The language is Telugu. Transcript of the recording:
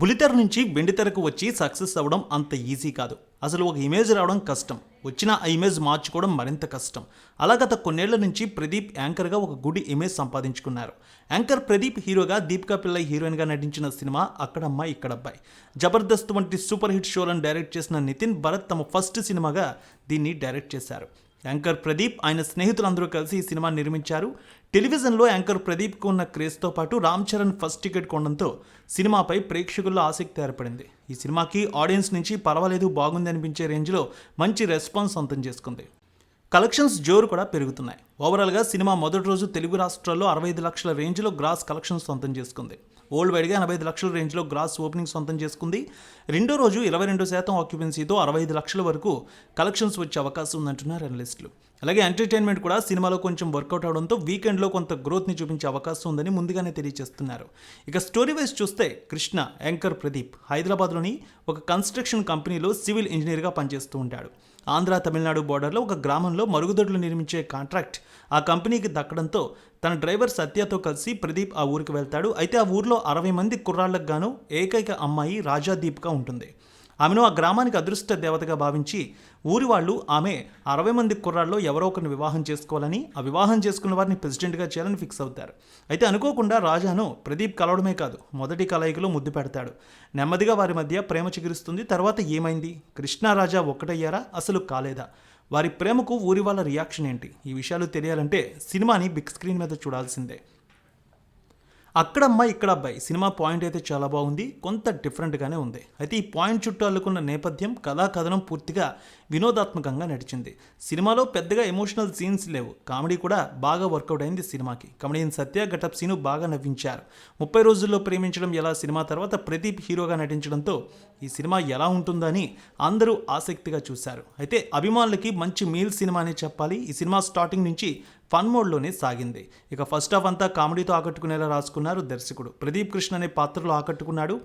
బులితెర నుంచి వెండితెరకు వచ్చి సక్సెస్ అవ్వడం అంత ఈజీ కాదు. అసలు ఒక ఇమేజ్ రావడం కష్టం. వచ్చిన ఆ ఇమేజ్ మార్చుకోవడం మరింత కష్టం. అలా గత కొన్నేళ్ళ నుంచి ప్రదీప్ యాంకర్గా ఒక గుడి ఇమేజ్ సంపాదించుకున్నారు. యాంకర్ ప్రదీప్ హీరోగా దీపికా పిల్లై హీరోయిన్గా నటించిన సినిమా అక్కడమ్మాయి ఇక్కడబ్బాయి. జబర్దస్త్ వంటి సూపర్ హిట్ షోలను డైరెక్ట్ చేసిన నితిన్ భరత్ తమ ఫస్ట్ సినిమాగా దీన్ని డైరెక్ట్ చేశారు. యాంకర్ ప్రదీప్ ఆయన స్నేహితులందరూ కలిసి ఈ సినిమా నిర్మించారు. టెలివిజన్లో యాంకర్ ప్రదీప్కు ఉన్న క్రేజ్తో పాటు రామ్ చరణ్ ఫస్ట్ టికెట్ కొనడంతో సినిమాపై ప్రేక్షకుల్లో ఆసక్తి ఏర్పడింది. ఈ సినిమాకి ఆడియన్స్ నుంచి పర్వాలేదు బాగుంది అనిపించే రేంజ్లో మంచి రెస్పాన్స్ సొంతం చేసుకుంది. కలెక్షన్స్ జోరు కూడా పెరుగుతున్నాయి. ఓవరాల్గా సినిమా మొదటి రోజు తెలుగు రాష్ట్రాల్లో అరవై ఐదు లక్షల రేంజ్లో గ్రాస్ కలెక్షన్స్ సొంతం చేసుకుంది. ఓల్డ్ వైడ్గా ఎనభై ఐదు లక్షల రేంజ్లో గ్రాస్ ఓపెనింగ్ సొంతం చేసుకుంది. రెండో రోజు ఇరవై రెండు శాతం ఆక్యుపెన్సీతో అరవై ఐదు లక్షల వరకు కలెక్షన్స్ వచ్చే అవకాశం ఉందంటున్నారు అనలిస్టులు అలాగే ఎంటర్టైన్మెంట్ కూడా సినిమాలో కొంచెం వర్కౌట్ అవడంతో వీకెండ్లో కొంత గ్రోత్ని చూపించే అవకాశం ఉందని ముందుగానే తెలియజేస్తున్నారు. ఇక స్టోరీ వైజ్ చూస్తే కృష్ణ యాంకర్ ప్రదీప్ హైదరాబాద్లోని ఒక కన్స్ట్రక్షన్ కంపెనీలో సివిల్ ఇంజనీర్గా పనిచేస్తూ ఉంటాడు. ఆంధ్ర తమిళనాడు బోర్డర్లో ఒక గ్రామంలో మరుగుదొడ్లు నిర్మించే కాంట్రాక్ట్ ఆ కంపెనీకి దక్కడంతో తన డ్రైవర్ సత్యతో కలిసి ప్రదీప్ ఆ ఊరికి వెళ్తాడు. అయితే ఆ ఊర్లో అరవై మంది కుర్రాళ్ళకు గాను ఏకైక అమ్మాయి రాజాదీప్గా ఉంటుంది. ఆమెను ఆ గ్రామానికి అదృష్ట దేవతగా భావించి ఊరి వాళ్ళు ఆమె అరవై మంది కుర్రాల్లో ఎవరో ఒకరిని వివాహం చేసుకోవాలని ఆ వివాహం చేసుకున్న వారిని ప్రెసిడెంట్గా చేయాలని ఫిక్స్ అవుతారు. అయితే అనుకోకుండా రాజాను ప్రదీప్ కలవడమే కాదు మొదటి కలయికలో ముద్దు పెడతాడు. నెమ్మదిగా వారి మధ్య ప్రేమ చిగురిస్తుంది. తర్వాత ఏమైంది? కృష్ణారాజా ఒక్కటయ్యారా? అసలు కాలేదా? వారి ప్రేమకు ఊరి వాళ్ళ రియాక్షన్ ఏంటి? ఈ విషయాలు తెలియాలంటే సినిమాని బిగ్ స్క్రీన్ మీద చూడాల్సిందే. అక్కడ అమ్మాయి ఇక్కడ అబ్బాయి సినిమా పాయింట్ అయితే చాలా బాగుంది. కొంత డిఫరెంట్గానే ఉంది. అయితే ఈ పాయింట్ చుట్టూ అల్లుకున్న నేపథ్యం కథా కథనం పూర్తిగా వినోదాత్మకంగా నడిచింది. సినిమాలో పెద్దగా ఎమోషనల్ సీన్స్ లేవు. కామెడీ కూడా బాగా వర్కౌట్ అయింది సినిమాకి. కమెడియన్ సత్య గటప్ సీను బాగా నవ్వించారు. ముప్పై రోజుల్లో ప్రేమించడం ఎలా సినిమా తర్వాత ప్రదీప్ హీరోగా నటించడంతో ఈ సినిమా ఎలా ఉంటుందని అందరూ ఆసక్తిగా చూశారు. అయితే అభిమానులకి మంచి మీల్ సినిమా అనే చెప్పాలి. ఈ సినిమా స్టార్టింగ్ నుంచి ఫన్ మోడ్లోనే సాగింది. ఇక ఫస్ట్ హాఫ్ అంతా కామెడీతో ఆకట్టుకునేలా రాసుకున్నారు దర్శకుడు. ప్రదీప్ కృష్ణ అనే పాత్రలో ఆకట్టుకున్నాడు.